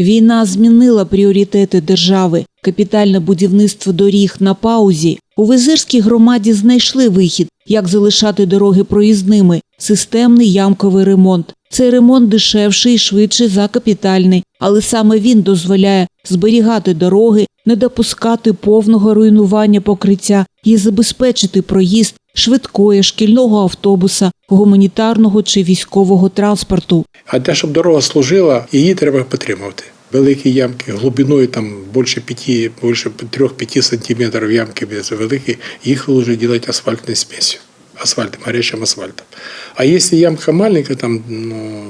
Війна змінила пріоритети держави. Капітальне будівництво доріг на паузі. У Визирській громаді знайшли вихід, як залишати дороги проїзними, системний ямковий ремонт. Цей ремонт дешевший і швидший за капітальний, але саме він дозволяє зберігати дороги, не допускати повного руйнування покриття і забезпечити проїзд швидкої шкільного автобуса, гуманітарного чи військового транспорту. А те, щоб дорога служила, її треба підтримувати. Великі ямки глибиною там більше 5, більше 3-5 сантиметрів ямки без великі, їх лучше робити асфальтною смесью, асфальтом, горячим асфальтом. А якщо ямка маленька, там ну,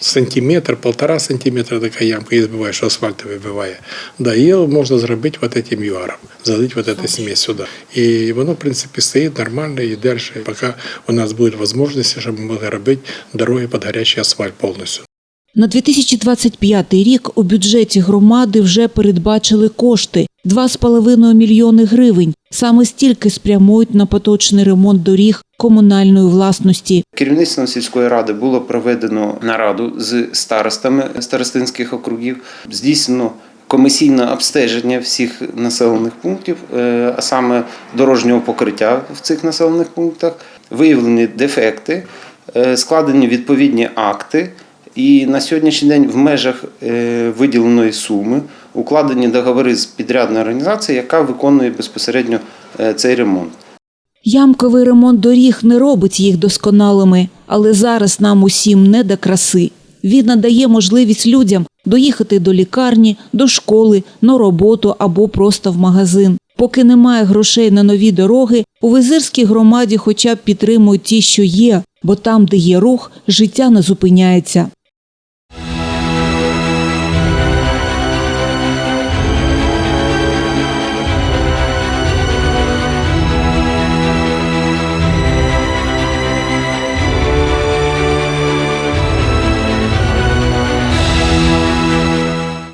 сантиметр, полтора сантиметра така ямка, є буває, що асфальт вибиває, да, її можна зробити вот этим юаром, залити вот этой смесью. Да. І воно, в принципі, стоїть нормально і держить, поки у нас будуть можливості, щоб ми могли робити дороги під гарячий асфальт повністю. На 2025 рік у бюджеті громади вже передбачили кошти 2,5 мільйони гривень. Саме стільки спрямують на поточний ремонт доріг комунальної власності. Керівництвом сільської ради було проведено нараду з старостами старостинських округів. Здійснено комісійне обстеження всіх населених пунктів, е, а саме дорожнього покриття в цих населених пунктах, виявлені дефекти, е, складені відповідні акти. І на сьогоднішній день в межах е, виділеної суми укладені договори з підрядною організацією, яка виконує безпосередньо е, цей ремонт. Ямковий ремонт доріг не робить їх досконалими, але зараз нам усім не до краси. Він надає можливість людям доїхати до лікарні, до школи, на роботу або просто в магазин. Поки немає грошей на нові дороги, у Визирській громаді хоча б підтримують ті, що є, бо там, де є рух, життя не зупиняється.